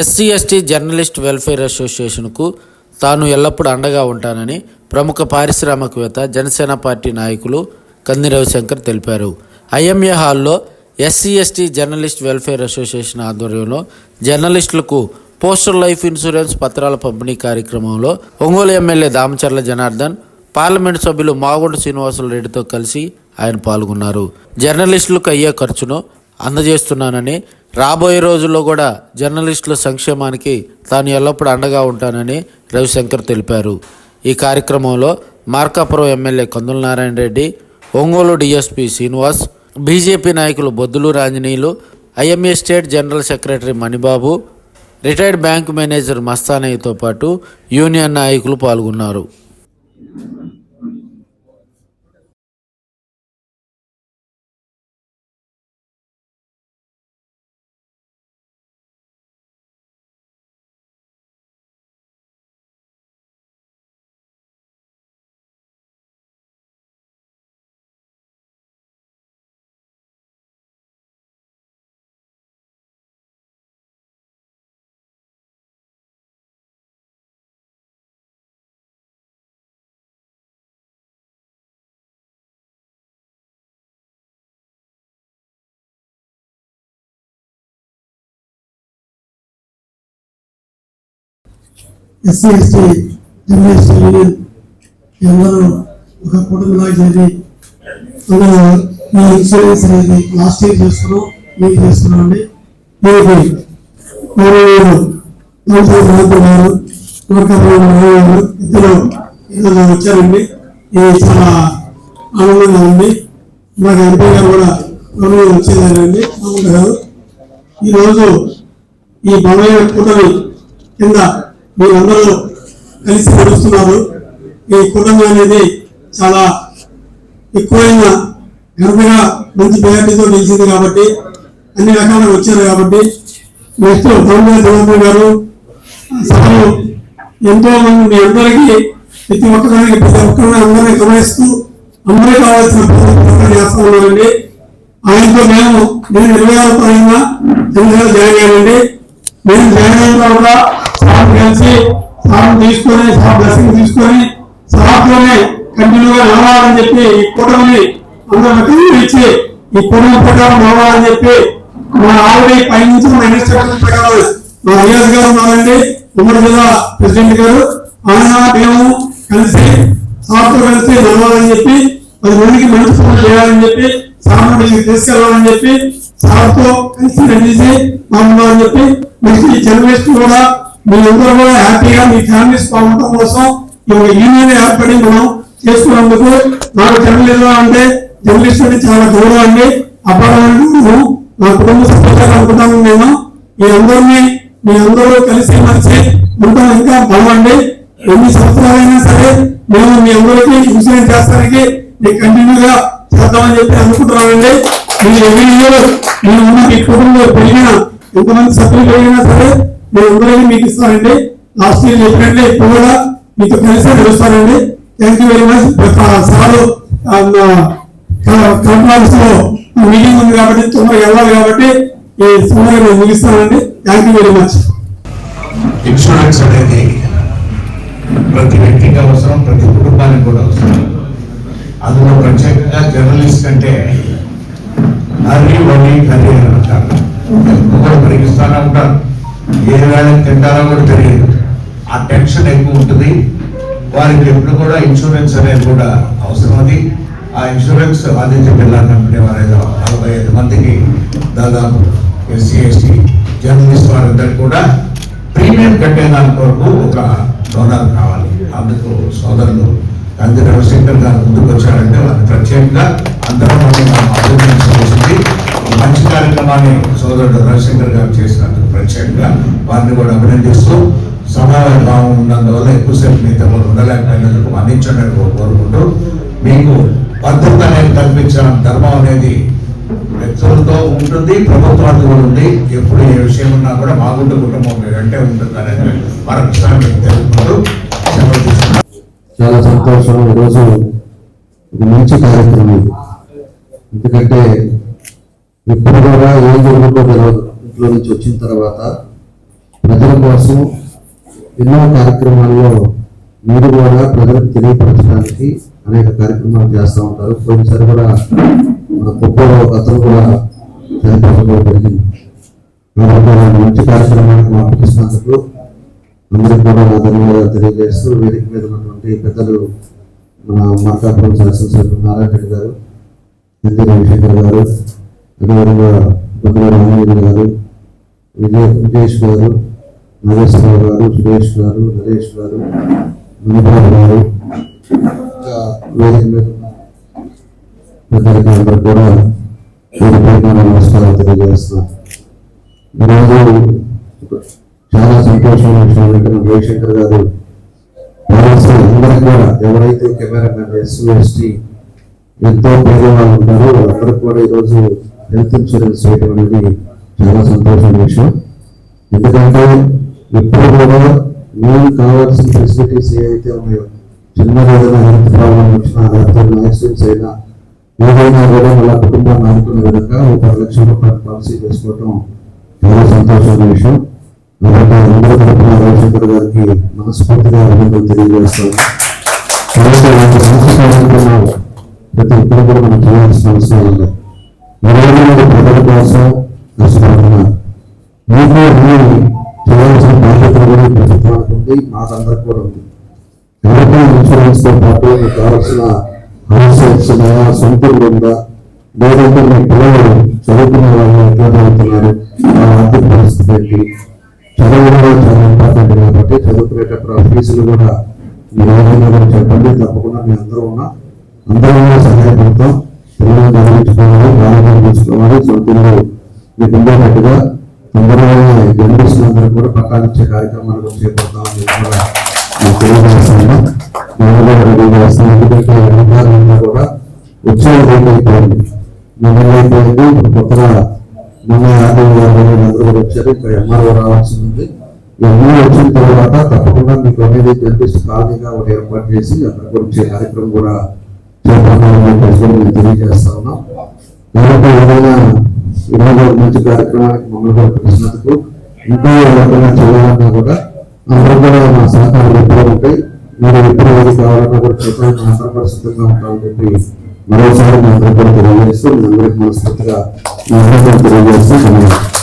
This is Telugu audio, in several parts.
ఎస్సీ ఎస్టీ జర్నలిస్ట్ వెల్ఫేర్ అసోసియేషన్కు తాను ఎల్లప్పుడూ అండగా ఉంటానని ప్రముఖ పారిశ్రామికవేత్త జనసేన పార్టీ నాయకులు కంది రవిశంకర్ తెలిపారు. ఐఎంఏ హాల్లో SC ST journalist welfare association ఆధ్వర్యంలో జర్నలిస్టులకు పోస్టల్ లైఫ్ ఇన్సూరెన్స్ పత్రాల పంపిణీ కార్యక్రమంలో ఒంగోలు ఎమ్మెల్యే దామచర్ల జనార్దన్ పార్లమెంట్ సభ్యులు మాగుంట శ్రీనివాసులు రెడ్డితో కలిసి ఆయన పాల్గొన్నారు. జర్నలిస్టులకు అయ్యే ఖర్చును అందజేస్తున్నానని రాబోయే రోజుల్లో కూడా జర్నలిస్టుల సంక్షేమానికి తాను ఎల్లప్పుడూ అండగా ఉంటానని రవిశంకర్ తెలిపారు. ఈ కార్యక్రమంలో Markapuram MLA Kandula Narayana Reddy Ongole DSP Srinivas BJP నాయకులు Boddulur Anjaneyulu IMA state general secretary Manibabu retired bank manager మస్తానయ్యతో పాటు యూనియన్ నాయకులు పాల్గొన్నారు. ఎస్సీ ఎస్టీ జర్నలిస్ట్ యూనియన్ అందరూ ఒక కుటుంబంగా చేరి అందులో ఇన్సూరెన్స్ అనేది లాస్ట్ ఇయర్ చేస్తున్నాం మీకు చేస్తున్నామండి దీనికి రాజు గారు గారు ఇద్దరు ఇద్దరు వచ్చారండి? ఇది చాలా ఆనందంగా ఉంది. మాకు ఎంపీ గారు కూడా గౌరవం వచ్చేదానండి మామూలు కాదు. ఈరోజు ఈ బలమైన కూటమి కింద మీరందరూ కలిసి నడుస్తున్నారు. ఈ కుటుంబం అనేది చాలా ఎక్కువైన గర్భగా మంచి ప్రయారిటీతో నిలిచింది కాబట్టి అన్ని రకాలు వచ్చారు కాబట్టి నెక్స్ట్ తొమ్మిది జగన్మోహన్ గారు సభలు ఎంతో మంది మీ అందరికీ ప్రతి ఒక్కరికి ప్రతి ఒక్కరిని అందరినీ గమనిస్తూ అందరూ కావాల్సిన చేస్తూ ఉన్నారండి. ఆయనతో మేము నేను ఇరవై ఆరు పరంగా జాయిన్ అయ్యానండి. నేను జాయిన్ అయిన తర్వాత కలిసి సార్ తీసుకొని సార్ బ్లెస్సింగ్ తీసుకొని సార్తోనే కంటిన్యూగా నడవాలని చెప్పి ఈ కూటమిని అందరూ మద్దతు ఇచ్చి ఈ కూటమి ప్రకారం నడవాలని చెప్పి మన ఆల్రెడీ పైనుంచి మన ఇన్స్ట్రక్షన్ ప్రకారం మా ఐఎస్ గారు ఉన్నారండి. ఉమ్మడి జిల్లా ప్రెసిడెంట్ గారు ఆయన మేము కలిసి సార్తో కలిసి నడవాలని చెప్పి పది మందికి మంచి పనులు చేయాలని చెప్పి సామాన్యుడికి తీసుకెళ్ళాలని చెప్పి సార్తో కలిసి నడిచి మామూలు చెప్పి మంచి జర్నలిస్ట్ కూడా మీరందరూ కూడా హ్యాపీగా మీ ఫ్యామిలీస్ బాగుండటం కోసం ఈ ఒక యూనియన్ ఏర్పడి మనం చేసుకున్నందుకు నాకు జర్నలిజం అంటే జర్నలిస్ట్ అంటే చాలా గౌరవం అండి. అపారమైన నా కుటుంబ సభ్యులు అనుకుంటాను నేను. మీ అందరినీ మీ అందరూ కలిసి మలిసి ఉంటాం ఇంకా బాగుండి ఎన్ని సంవత్సరాలైనా సరే మేము మీ అందరికీ ఇన్సూరెన్స్ చేస్తానికి మీకు కంటిన్యూగా చేద్దామని చెప్పి అనుకుంటున్నామండి మీరు ఎవరి ఇయర్ నేను ఉన్న మీ కుటుంబంలో పెరిగిన ఎంతమంది సభ్యులు పెరిగినా సరే మేము అందరికీ మీకు ఇస్తానండి లాస్ట్ ఇయర్ చెప్పినట్లే ఇప్పుడు కూడా మీతో కలిసి నడుస్తానండి. Thank you very much sir కాన్ఫరెన్స్లో మీటింగ్ ఉంది కాబట్టి తొందరగా వెళ్ళాలి కాబట్టి ఈ తొందరగా నేను ముగిస్తానండి. Thank you very much insurance అనేది ప్రతి వ్యక్తికి అవసరం ప్రతి కుటుంబానికి కూడా అవసరం. అందులో ప్రత్యేకంగా జర్నలిస్ట్ అంటే హరి వని హరి ఏ వేళకి తింటారో కూడా తెలియదు. ఆ టెన్షన్ ఎక్కువ ఉంటుంది. వారికి ఎప్పుడు కూడా ఇన్సూరెన్స్ అనేది కూడా అవసరం అది. ఆ ఇన్సూరెన్స్ ఆదిత్య బిర్లా కంపెనీ వారు నలభై ఐదు మందికి దాదాపు ఎస్సీ ఎస్టీ జర్నలిస్ట్ వారందరికీ కూడా ప్రీమియం కట్టే దాని కొరకు ఒక డోనర్ కావాలి. అందుకు సోదరులు కంది రవిశంకర్ గారు ముందుకు వచ్చారంటే వారిని ప్రత్యేకంగా అందరం మనం అభినందించవలసింది మంచి కార్యక్రమాన్ని సోదరుడు రవిశంకర్ గారు చేసినందుకు ప్రత్యేకంగా వారిని కూడా అభినందిస్తూ సమావేశం ఉన్నందువల్ల ఎక్కువసేపు మీతో ఉండలేకపోయినందుకు మన్నించడానికి కోరుకుంటూ మీకు భద్రత అనేది కల్పించడం ధర్మం అనేది వ్యక్తులతో ఉంటుంది ప్రభుత్వానికి కూడా ఉంది. ఎప్పుడు ఏ విషయం ఉన్నా కూడా మా గుండె కుటుంబం మీ ఉంటుంది అనేది మరొకసారి మీకు తెలుపుకుంటూ చాలా సంతోషం ఈరోజు ఒక మంచి కార్యక్రమం. ఎందుకంటే ఎప్పుడు కూడా ఏం జరుగుతుందో తెలియదు ఇంట్లో నుంచి వచ్చిన తర్వాత ప్రజల కోసం ఎన్నో కార్యక్రమాల్లో మీరు కూడా ప్రజలకు తెలియపరచడానికి అనేక కార్యక్రమాలు చేస్తూ ఉంటారు. పోయినసారి కూడా మన కుప్పలో ఒక అతను కూడా చనిపోవడం జరిగింది. కాబట్టి మంచి కార్యక్రమానికి మాకు అందరికీ కూడా నా ధన్యవాదాలు తెలియజేస్తూ వేదిక మీద ఉన్నటువంటి పెద్దలు మన మార్కాపురం శాసనసభ్యులు నారాయణ రెడ్డి గారు ఎన్టీ రవిశంకర్ గారు అదేవిధంగా రామయ్య గారు విజయ్ విజేష్ గారు నాగేశ్వరరావు గారు సురేష్ గారు నరేష్ గారు గారు అందరూ కూడా పేరు తెలియజేస్తున్నాను ఈరోజు చాలా సంతోషమైన విషయం ఏంటంటే జయశంకర్ గారు కూడా ఎవరైతే కెమెరామెన్ ఎస్సీ ఎస్టీ ఎంతో పేదవాళ్ళు ఉంటారో వాళ్ళందరూ కూడా ఈరోజు హెల్త్ ఇన్సూరెన్స్ చేయడం అనేది చాలా సంతోషమైన విషయం. ఎందుకంటే ఎప్పుడు కూడా మేము కావాల్సిన ఫెసిలిటీస్ ఏవైతే ఉన్నాయో చిన్న ఏదైనా హెల్త్ ప్రాబ్లం వచ్చినా లేకపోతే యాక్సిడెంట్స్ అయినా ఏదైనా కూడా వాళ్ళ కుటుంబాన్ని అనుకున్న విధంగా ఒక పది లక్షల రూపాయల పాలసీ చేసుకోవటం చాలా సంతోషమైన విషయం. కాబట్టి అందరూ తరపున రవిశంకర్ గారికి మనస్ఫూర్తిగా అభినందనలు తెలియజేస్తాను. ప్రతి ఒక్కరు కూడా మనం చేయాల్సిన అవసరం ఉంది ఎవరైనా ప్రజల కోసం కష్టపడుతున్నారు మీకు అన్ని చేయాల్సిన బాధ్యత కూడా ప్రభుత్వానికి ఉంది మాకందరికి కూడా ఉంది. ఇన్సూరెన్స్తో పాటు మీకు కావాల్సిన హౌస్ ఉన్నాయా సొంత ఉందా లేదంటే మీ పిల్లలు చదువుకునే వాళ్ళు ఎట్లా చదువుతున్నారు ఆర్థిక పరిస్థితి ఏంటి? చదువు కూడా చాలా ఇంపార్టెంట్ కాబట్టి చదువుకునేటప్పుడు ఆ ఫీజులు కూడా మీరు చెప్పండి తప్పకుండా మీ అందరూ ఉన్నా. అందరూ సహాయపడతాం. పిల్లలు బాగా మీకు ఉండేటట్టుగా తొందరగా జర్నలిస్టులందరూ కూడా పట్టాలిచ్చే కార్యక్రమాలు చేపడతామని కూడా మీకు తెలియజేస్తున్నాను. నేను కూడా ఎందుకంటే అధికారులంతా కూడా వచ్చే రేట్ అయిపోయింది కొత్తగా మొన్న యాభై యాభై అందరూ వచ్చారు. ఇక్కడ ఎంఆర్ఓ రావాల్సి ఉంది. ఎంఆర్ఓ వచ్చిన తర్వాత తప్పకుండా మీకు అనేది జర్నలిస్ట్ కాలనీగా ఒకటి ఏర్పాటు చేసి అక్కడ కూడా వచ్చే కార్యక్రమం కూడా చేపడతామని తెలియజేస్తా ఉన్నాం. కాబట్టి ఏదైనా ఈరోజు మంచి కార్యక్రమానికి మమ్మల్ని కూడా పిలిచినందుకు ఇంకా ఎవరికైనా చేయాలన్నా కూడా అందరూ కూడా మా సహకారం ఎప్పుడూ ఉంటాయి. మీరు ఎప్పుడు ఏది కావాలన్నా కూడా చెప్పడానికి అందరం కూడా సిద్ధంగా ఉంటామని చెప్పి మరోసారి మీ అందరూ కూడా తెలియజేస్తూ మీ అందరికీ మనస్ఫూర్తిగా మీ అందరికీ తెలియజేస్తూ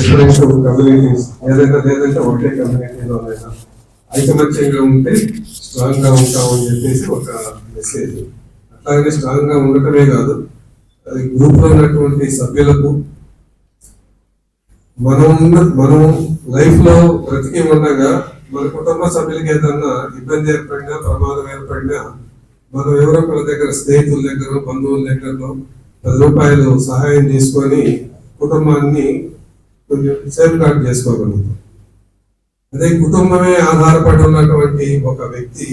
డిఫరెన్స్ కమ్యూనిటీస్ ఏదైనా లేదంటే ఒకటే కమ్యూనిటీలో లేదా. ఐకమత్యంగా ఉంటే స్ట్రాంగ్గా ఉంటాం అని చెప్పేసి ఒక మెసేజ్ అట్లాగే స్ట్రాంగ్గా ఉండటమే కాదు అది గ్రూప్లో ఉన్నటువంటి సభ్యులకు మనం మనం లైఫ్లో బ్రతికి ఉండగా మన కుటుంబ సభ్యులకి ఏదన్నా ఇబ్బంది ఏర్పడినా ప్రమాదం ఏర్పడినా మనం ఎవరో ఒకరి దగ్గర స్నేహితుల దగ్గర బంధువుల దగ్గరలో పది రూపాయలు సహాయం తీసుకొని కుటుంబాన్ని కొంచెం సేఫ్ గార్డ్ చేసుకోగలుగుతాం. అదే కుటుంబమే ఆధారపడి ఉన్నటువంటి ఒక వ్యక్తి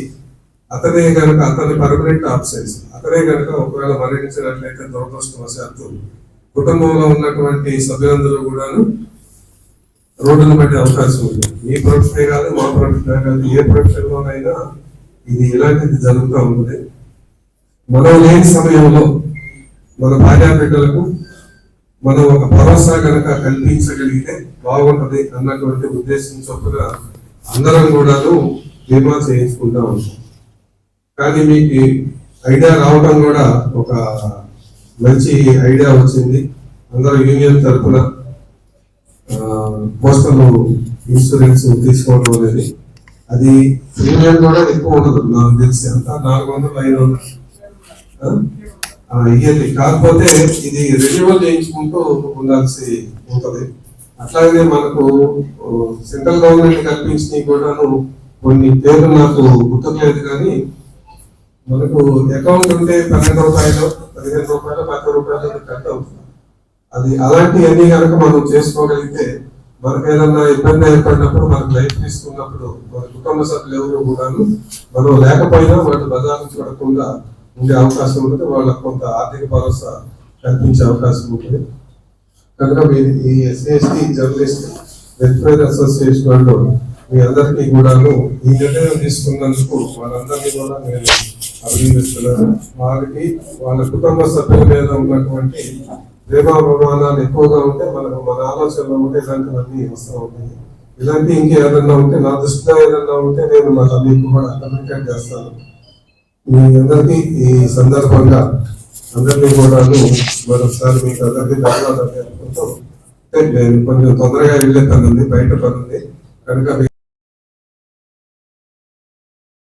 అతనే కనుక అతని పర్మనెంట్ ఆబ్సెన్స్ అతనే కనుక ఒకవేళ మరణించినట్లయితే దురదృష్టవశాత్తు కుటుంబంలో ఉన్నటువంటి సభ్యులందరూ కూడాను రోడ్డును పట్టే అవకాశం ఉంది. మీ ప్రొఫెషనే కాదు మా ప్రొఫెషనే కాదు ఏ ప్రొఫెషన్లోనైనా ఇది ఇలాంటిది జరుగుతూ ఉంటుంది మనం లేని సమయంలో మన భార్యా బిడ్డలకు మనం ఒక భరోసా కనుక కల్పించగలిగితే బాగుంటుంది అన్నటువంటి ఉద్దేశం చొప్పున అందరం కూడాను బీమా చేయించుకుంటా ఉంటాం. కానీ మీకు ఐడియా రావడం కూడా ఒక మంచి ఐడియా వచ్చింది. అందరూ యూనియన్ తరఫున పోస్టల్ ఇన్సూరెన్స్ తీసుకోవడం అనేది. అది ప్రీమియం కూడా ఎక్కువ ఉండదు నాకు తెలిసి అంతా నాలుగు వందలు ఐదు వందలు. ఇయర్లీ కాకపోతే ఇది రెన్యువల్ చేయించుకుంటూ ఉండాల్సి ఉంటుంది. అట్లాగే మనకు సెంట్రల్ గవర్నమెంట్ కల్పించినవి కూడాను కొన్ని పేర్లు నాకు గుర్తులేదు కానీ మనకు అకౌంట్ ఉంటే పన్నెండు రూపాయలు పదిహేను రూపాయలు పది రూపాయలు కట్ అవుతుంది. అది అలాంటివన్నీ కనుక మనం చేసుకోగలిగితే మనకు ఏదన్నా ఇబ్బంది ఏర్పడినప్పుడు మనకు లైఫ్ తీసుకున్నప్పుడు మన కుటుంబ సభ్యులు ఎవరు కూడాను మనం లేకపోయినా వాటి బజారు చూడకుండా ఉండే అవకాశం ఉంటుంది వాళ్ళకు కొంత ఆర్థిక భరోసా కల్పించే అవకాశం ఉంటుంది. కనుక మీరు ఈ ఎస్ఎస్టీ జర్నలిస్ట్ వెల్ఫేర్ అసోసియేషన్ వాళ్ళు మీ అందరికీ కూడాను ఈ నిర్ణయం తీసుకున్నందుకు వాళ్ళందరినీ కూడా నేను అభినందిస్తున్నాను. వారికి వాళ్ళ కుటుంబ సభ్యుల మీద ఉన్నటువంటి ప్రేమాభిమానాలు ఎక్కువగా ఉంటే మనకు మన ఆలోచనలో ఉంటే ఇలాంటివన్నీ వస్తూ ఉంటాయి ఇలాంటి ఇంకేదన్నా ఉంటే నా దృష్టిలో ఏదన్నా ఉంటే నేను మళ్ళీ మీకు కూడా కమ్యూనికేట్ చేస్తాను. మీ అందరికీ ఈ సందర్భంగా అందరినీ కూడా మరొకసారి మీకు అందరికీ ధన్యవాదాలు నేను కొంచెం తొందరగా వెళ్ళే పని ఉంది బయట పని ఉంది కనుక